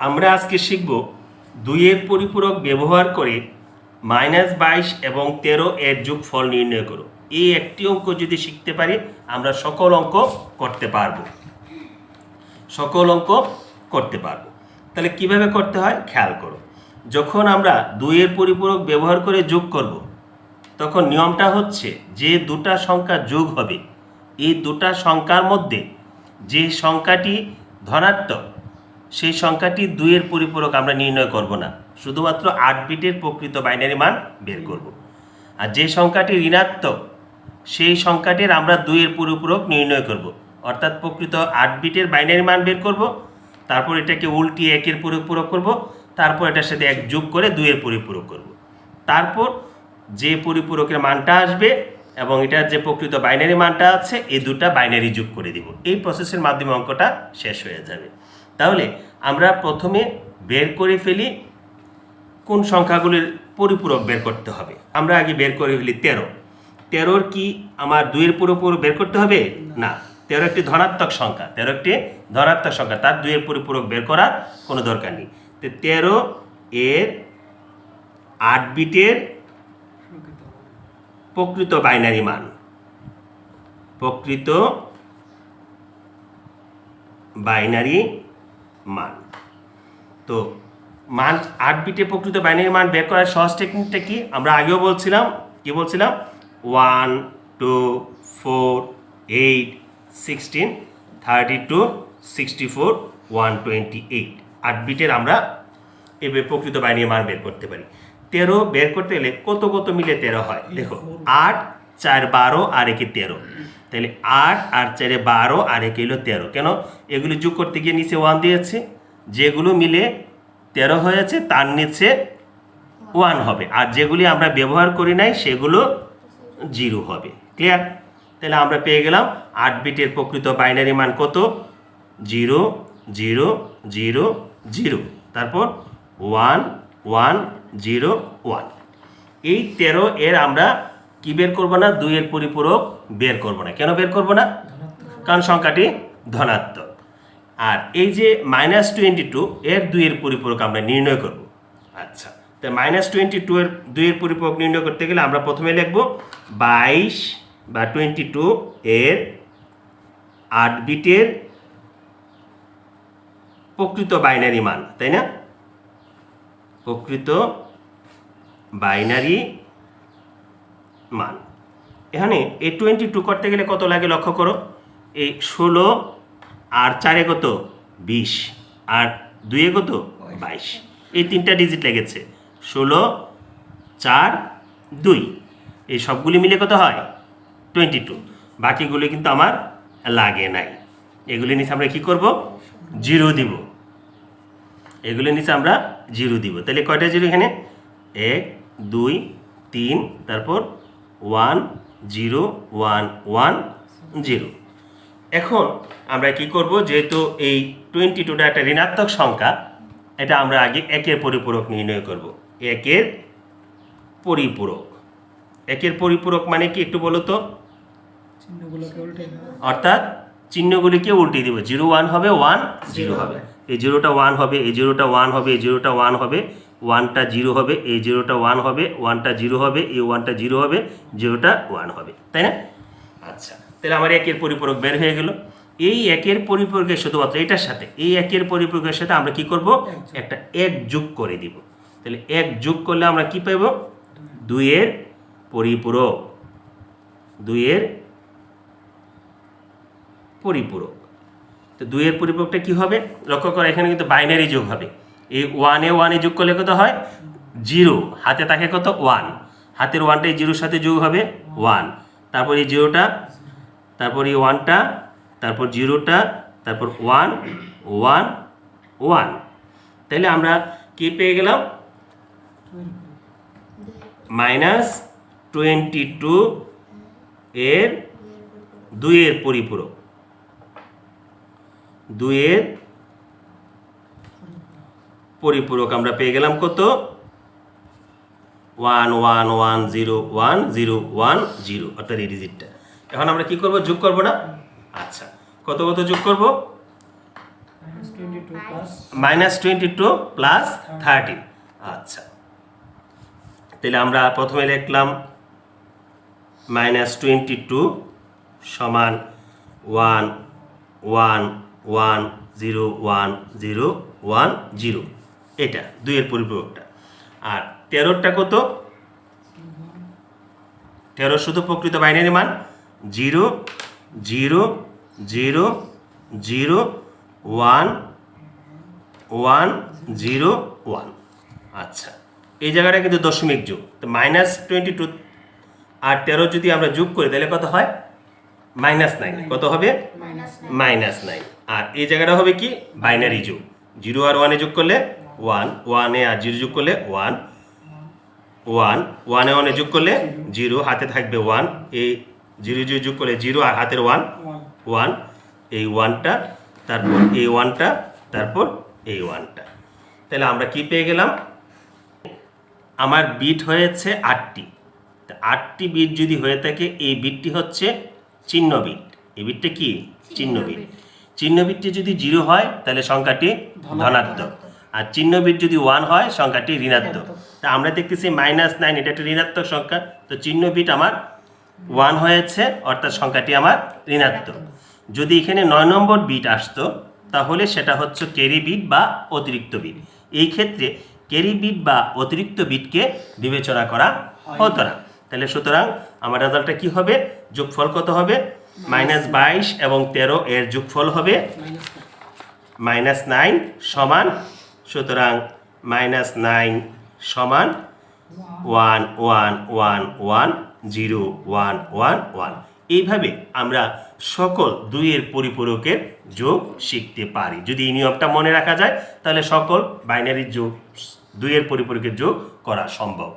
আমরা আজকে শিখব দুইয়ের পরিপূরক ব্যবহার করে মাইনাস বাইশ এবং তেরো এর যোগফল নির্ণয় করো। এই একটি অঙ্ক যদি শিখতে পারি, আমরা সকল অঙ্ক করতে পারব। সকল অঙ্ক করতে পারব। তাহলে কীভাবে করতে হয়? খেয়াল করো। যখন আমরা দুইয়ের পরিপূরক ব্যবহার করে যোগ করব, তখন নিয়মটা হচ্ছে যে দুটা সংখ্যা যোগ হবে। এই দুটা সংখ্যার মধ্যে যে সংখ্যাটি ধনাত্মক সেই সংখ্যাটি দুইয়ের পরিপূরক আমরা নির্ণয় করব না। শুধুমাত্র আট বিটের প্রকৃত বাইনারি মান বের করব। আর যে সংখ্যাটি ঋণাত্মক, সেই সংখ্যাটির আমরা দুইয়ের পরিপূরক নির্ণয় করব। অর্থাৎ প্রকৃত আট বিটের বাইনারি মান বের করব, তারপর এটাকে উল্টিয়ে একের পরিপূরক করব, তারপর এটার সাথে এক যোগ করে দুইয়ের পরিপূরক করব। তারপর যে পরিপূরকের মানটা আসবে এবং এটার যে প্রকৃত বাইনারি মানটা আছে এই দুটা বাইনারি যোগ করে দিব। এই প্রসেসের মাধ্যমে অঙ্কটা শেষ হয়ে যাবে। তাহলে আমরা প্রথমে বের করে ফেলি কোন সংখ্যাগুলির পরিপূরক বের করতে হবে। আমরা আগে বের করে ফেলি তেরো। তেরোর কি আমার দুইয়ের পুরোপুর বের করতে হবে? না। তেরো একটি ধনাত্মক সংখ্যা। তেরো একটি ধনাত্মক সংখ্যা। তার দুইয়ের পরিপূরক বের করার কোনো দরকার নেই। তো তেরো এর আট বিটের প্রকৃত বাইনারি মান। প্রকৃত বাইনারি মান। তো মান আট বিটে প্রকৃত বাইনারি মান বের করার সহজ টেকনিকটা কি? আমরা আগেও বলছিলাম কি বলছিলাম? One two four eight sixteen thirty two sixty four one twenty eight আট বিটের আমরা এভাবে প্রকৃত বাইনারি মান বের করতে পারি। তেরো বের করতে গেলে কত কত মিলে তেরো হয়? দেখো আট চার বারো আর একে তেরো। তাহলে আট আর চারে বারো, আর এক হলো তেরো। কেন? এগুলো যোগ করতে গিয়ে নিচে ওয়ান দিয়েছে। যেগুলো মিলে তেরো হয়েছে, তার নিচে ওয়ান হবে। আর যেগুলি আমরা ব্যবহার করি নাই, সেগুলো জিরো হবে। ক্লিয়ার তাহলে আমরা পেয়ে গেলাম আট বিটের প্রকৃত বাইনারি মান কত? জিরো জিরো জিরো জিরো তারপর ওয়ান ওয়ান জিরো ওয়ান এই তেরো এর আমরা কি বের করব না? দুইয়ের পরিপূরক বের করব না। কেন বের করব না? কারণ সংখ্যাটি ধনাত্মক। আর এই যে মাইনাস টোয়েন্টি টু এর দুইয়ের পরিপূরক আমরা নির্ণয় করব। আচ্ছা তো মাইনাস টোয়েন্টি টু এর দুইয়ের পরিপূরক নির্ণয় করতে গেলে আমরা প্রথমে লিখব বাইশ বা টোয়েন্টি টু এর আট বিটের প্রকৃত বাইনারি মান, তাই না? প্রকৃত বাইনারি মান। এখানে এই টোয়েন্টি টু করতে গেলে কত লাগে লক্ষ্য করো? এই ষোলো আর চারে কত? বিশ আর দুয়ে কত? বাইশ। এই তিনটা ডিজিট লেগেছে। ষোলো চার দুই। এই সবগুলি মিলে কত হয়? Twenty two. বাকিগুলো কিন্তু আমার লাগে নাই। এগুলি নিচে আমরা কী করব? জিরো দিব। এগুলো নিচে আমরা জিরো দিব। তাহলে কয়টা জিরো এখানে? এক দুই তিন তারপর one zero one one zero. এখন আমরা কি করব? যেহেতু এই টোয়েন্টি টুটা একটা ঋণাত্মক সংখ্যা এটা আমরা আগে একের পরিপূরক নির্ণয় করব। একের পরিপূরক। একের পরিপূরক মানে কি একটু বলো তো। অর্থাৎ চিহ্নগুলিকে উল্টে দিব। জিরো ওয়ান হবে ওয়ান জিরো হবে। এই জিরোটা ওয়ান হবে এই জিরোটা ওয়ান হবে এই জিরোটা ওয়ান হবে ওয়ানটা জিরো হবে এই জিরোটা ওয়ান হবে ওয়ানটা জিরো হবে এই ওয়ানটা জিরো হবে জিরোটা ওয়ান হবে তাই না? আচ্ছা তাহলে আমার একের পরিপূরক বের হয়ে গেল। এই একের পরিপূরকের শুধুমাত্র এটার সাথে এই একের পরিপূরকের সাথে আমরা কি করব? একটা এক যোগ করে দিব। তাহলে এক যোগ করলে আমরা কি পাইব দুইয়ের পরিপূরক। দুইয়ের পরিপূরক। তো দুইয়ের পরিপূরকটা কি হবে? লক্ষ্য করো এখানে কিন্তু বাইনারি যোগ হবে। এই ওয়ানে ওয়ানে যোগ করলে কত হয়? জিরো। হাতে থাকে কত? ওয়ান। হাতের ওয়ানটা এই জিরোর সাথে যোগ হবে ওয়ান। তারপর এই জিরোটা, তারপর এই ওয়ানটা, তারপর জিরোটা, তারপর ওয়ান ওয়ান ওয়ান। তাহলে আমরা কি পেয়ে গেলাম? মাইনাস টোয়েন্টি টু এর দুইয়ের পরিপূরক। দুইয়ের পরিপূরক আমরা পেয়ে গেলাম কত? One one one, zero one zero one, zero. অর্থাৎ এই ডিজিটটা এখন আমরা কি করব? যোগ করব না? আচ্ছা। কত কত যোগ করব? Minus twenty two plus thirty. আচ্ছা। তাহলে আমরা প্রথমে লিখলাম মাইনাস টোয়েন্টি টু সমান one one one, zero one zero one, zero. এটা দুইয়ের পরিপূরকটা। আর তেরোটা কত? তেরো শুধু প্রকৃত বাইনারি মান। Zero zero zero zero one one zero one. আচ্ছা এই জায়গাটা কিন্তু দশমিক যোগ। তো মাইনাস টোয়েন্টি টু আর তেরো যদি আমরা যোগ করি তাহলে কত হয়? Minus nine. কত হবে? Minus nine. আর এই জায়গাটা হবে কি? বাইনারি যোগ। জিরো আর ওয়ানে যোগ করলে ওয়ান ওয়ানে আর জিরো যোগ করলে ওয়ান। ওয়ান ওয়ানে ওয়ানে যোগ করলে জিরো হাতে থাকবে ওয়ান। এই জিরো জিরো যোগ করলে জিরো আর হাতের ওয়ান। ওয়ান এই ওয়ানটা তারপর এই ওয়ানটা তারপর এই ওয়ানটা। তাহলে আমরা কি পেয়ে গেলাম? আমার বিট হয়েছে আটটি। তা আটটি বিট যদি হয়ে থাকে এই বিটটি হচ্ছে চিহ্ন বিট। এই বিটটা কি? চিহ্ন বিট। চিহ্ন বিটটি যদি জিরো হয় তাহলে সংখ্যাটি ধনাত্মক। আর চিহ্ন বিট যদি ওয়ান হয় সংখ্যাটি ঋণাত্মক। তা আমরা দেখতেছি মাইনাস নাইন এটা একটা ঋণাত্মক সংখ্যা। তো চিহ্ন বিট আমার ওয়ান হয়েছে অর্থাৎ সংখ্যাটি আমার ঋণাত্মক। যদি এখানে নয় নম্বর বিট আসতো তাহলে সেটা হচ্ছে ক্যারি বিট বা অতিরিক্ত বিট। এই ক্ষেত্রে ক্যারি বিট বা অতিরিক্ত বিটকে বিবেচনা করা হতো না। তাহলে সুতরাং আমার রেজাল্টটা কি হবে? যোগফল কত হবে? মাইনাস বাইশ এবং তেরো এর যোগফল হবে মাইনাস নাইন সমান সুতরাং মাইনাস নাইন সমান one one one one zero one one one এইভাবে আমরা সকল দুইয়ের পরিপূরকের যোগ শিখতে পারি। যদি এই নিয়মটা মনে রাখা যায়, তাহলে সকল বাইনারি যোগ, দুইয়ের পরিপূরকের যোগ করা সম্ভব।